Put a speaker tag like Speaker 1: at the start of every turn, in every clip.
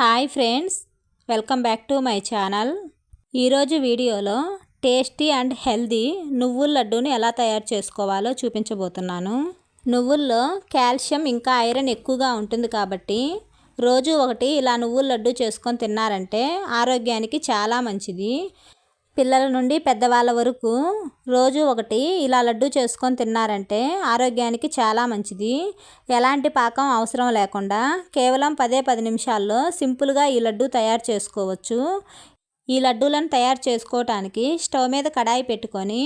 Speaker 1: Hi friends welcome back to my channel. ఈరోజు వీడియోలో tasty and healthy నువ్వుల లడ్డూని ఎలా తయారు చేసుకోవాలో చూపించబోతున్నాను. నువ్వుల్లో కాల్షియం ఇంకా ఐరన్ ఎక్కువగా ఉంటుంది కాబట్టి రోజు ఒకటి ఇలా నువ్వుల లడ్డు చేసుకొని తిన్నారంటే ఆరోగ్యానికి చాలా మంచిది. పిల్లల నుండి పెద్దవాళ్ళ వరకు రోజు ఒకటి ఇలా లడ్డు చేసుకొని తిన్నారంటే ఆరోగ్యానికి చాలా మంచిది. ఎలాంటి పాకం అవసరం లేకుండా కేవలం పదే పది నిమిషాల్లో సింపుల్గా ఈ లడ్డు తయారు చేసుకోవచ్చు. ఈ లడ్డూలను తయారు చేసుకోవటానికి స్టవ్ మీద కడాయి పెట్టుకొని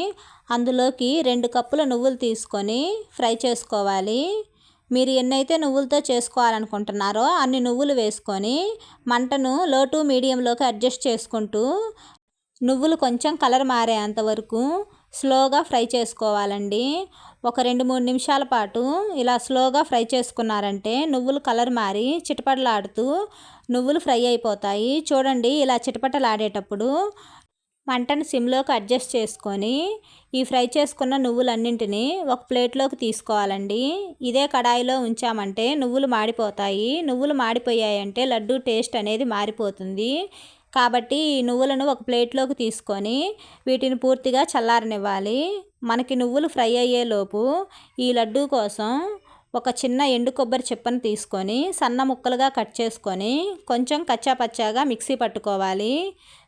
Speaker 1: అందులోకి రెండు కప్పుల నువ్వులు తీసుకొని ఫ్రై చేసుకోవాలి. మీరు ఎన్నైతే నువ్వులతో చేసుకోవాలనుకుంటున్నారో అన్ని నువ్వులు వేసుకొని మంటను లో టు మీడియంలోకి అడ్జస్ట్ చేసుకుంటూ నువ్వులు కొంచెం కలర్ మారేంత వరకు స్లోగా ఫ్రై చేసుకోవాలండి. ఒక రెండు మూడు నిమిషాల పాటు ఇలా స్లోగా ఫ్రై చేసుకున్నారంటే నువ్వులు కలర్ మారి చిటపటలాడుతూ నువ్వులు ఫ్రై అయిపోతాయి. చూడండి ఇలా చిటపటలాడేటప్పుడు మంటను సిమ్లోకి అడ్జస్ట్ చేసుకొని ఈ ఫ్రై చేసుకున్న నువ్వులన్నింటినీ ఒక ప్లేట్లోకి తీసుకోవాలండి. ఇదే కడాయిలో ఉంచామంటే నువ్వులు మాడిపోతాయి. నువ్వులు మాడిపోయాయంటే లడ్డు టేస్ట్ అనేది మారిపోతుంది. కాబట్టి ఈ నువ్వులను ఒక ప్లేట్లోకి తీసుకొని వీటిని పూర్తిగా చల్లారనివ్వాలి. మనకి నువ్వులు ఫ్రై అయ్యేలోపు ఈ లడ్డూ కోసం ఒక చిన్న ఎండు కొబ్బరి చిప్పను తీసుకొని సన్న ముక్కలుగా కట్ చేసుకొని కొంచెం కచ్చాపచ్చాగా మిక్సీ పట్టుకోవాలి.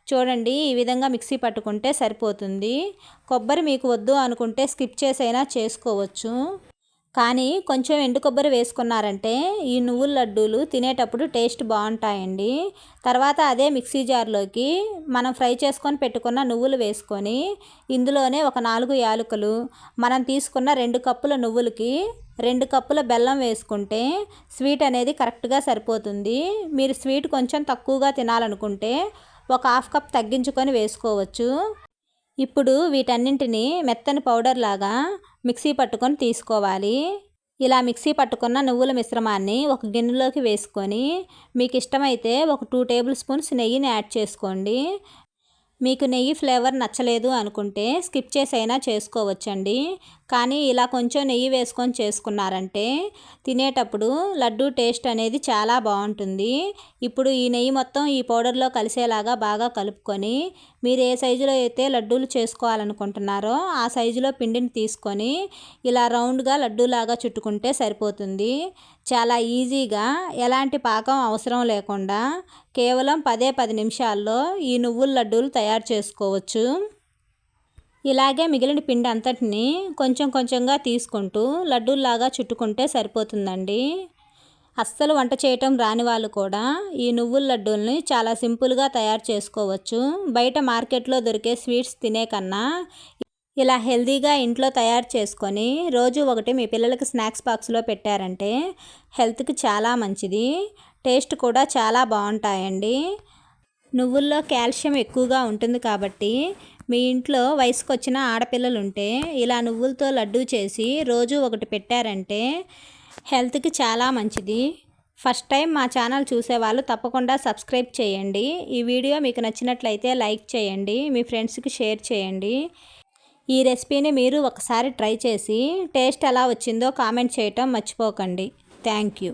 Speaker 1: చూడండి ఈ విధంగా మిక్సీ పట్టుకుంటే సరిపోతుంది. కొబ్బరి మీకు వద్దు అనుకుంటే స్కిప్ చేసైనా చేసుకోవచ్చు. కానీ కొంచెం ఎండు కొబ్బరి వేసుకున్నారంటే ఈ నువ్వుల లడ్డూలు తినేటప్పుడు టేస్ట్ బాగుంటాయండి. తర్వాత అదే మిక్సీ జార్లోకి మనం ఫ్రై చేసుకొని పెట్టుకున్న నువ్వులు వేసుకొని ఇందులోనే ఒక నాలుగు యాలకులు మనం తీసుకున్న రెండు కప్పుల నువ్వులకి రెండు కప్పుల బెల్లం వేసుకుంటే స్వీట్ అనేది కరెక్ట్గా సరిపోతుంది. మీరు స్వీట్ కొంచెం తక్కువగా తినాలనుకుంటే ఒక హాఫ్ కప్ తగ్గించుకొని వేసుకోవచ్చు. ఇప్పుడు వీటన్నింటినీ మెత్తని పౌడర్ లాగా మిక్సీ పట్టుకొని తీసుకోవాలి. ఇలా మిక్సీ పట్టుకున్న నువ్వుల మిశ్రమాన్ని ఒక గిన్నెలోకి వేసుకొని మీకు ఇష్టమైతే ఒక టూ టేబుల్ స్పూన్స్ నెయ్యిని యాడ్ చేసుకోండి. మీకు నెయ్యి ఫ్లేవర్ నచ్చలేదు అనుకుంటే స్కిప్ చేసైనా చేసుకోవచ్చండి. కానీ ఇలా కొంచెం నెయ్యి వేసుకొని చేసుకున్నారంటే తినేటప్పుడు లడ్డు టేస్ట్ అనేది చాలా బాగుంటుంది. ఇప్పుడు ఈ నెయ్యి మొత్తం ఈ పౌడర్లో కలిసేలాగా బాగా కలుపుకొని మీరు ఏ సైజులో అయితే లడ్డూలు చేసుకోవాలనుకుంటున్నారో ఆ సైజులో పిండిని తీసుకొని ఇలా రౌండ్గా లడ్డూలాగా చుట్టుకుంటే సరిపోతుంది. చాలా ఈజీగా ఎలాంటి పాకం అవసరం లేకుండా కేవలం పదే పది నిమిషాల్లో ఈ నువ్వుల లడ్డూలు తయారు చేసుకోవచ్చు. ఇలాగే మిగిలిన పిండి అంతటిని కొంచెం కొంచెంగా తీసుకుంటూ లడ్డూల్లాగా చుట్టుకుంటే సరిపోతుందండి. అస్సలు వంట చేయటం రాని వాళ్ళు కూడా ఈ నువ్వుల లడ్డూల్ని చాలా సింపుల్గా తయారు చేసుకోవచ్చు. బయట మార్కెట్లో దొరికే స్వీట్స్ తినే కన్నా ఇలా హెల్తీగా ఇంట్లో తయారు చేసుకొని రోజు ఒకటి మీ పిల్లలకి స్నాక్స్ బాక్స్లో పెట్టారంటే హెల్త్కి చాలా మంచిది టేస్ట్ కూడా చాలా బాగుంటాయండి. నువ్వుల్లో కాల్షియం ఎక్కువగా ఉంటుంది కాబట్టి మీ ఇంట్లో వయసుకు వచ్చిన ఆడపిల్లలు ఉంటే ఇలా నువ్వులతో లడ్డూ చేసి రోజు ఒకటి పెట్టారంటే హెల్త్కి చాలా మంచిది. ఫస్ట్ టైం మా ఛానల్ చూసేవాళ్ళు తప్పకుండా సబ్స్క్రైబ్ చేయండి. ఈ వీడియో మీకు నచ్చినట్లయితే లైక్ చేయండి మీ ఫ్రెండ్స్కి షేర్ చేయండి. ఈ రెసిపీని మీరు ఒకసారి ట్రై చేసి టేస్ట్ ఎలా వచ్చిందో కామెంట్ చేయటం మర్చిపోకండి. Thank you.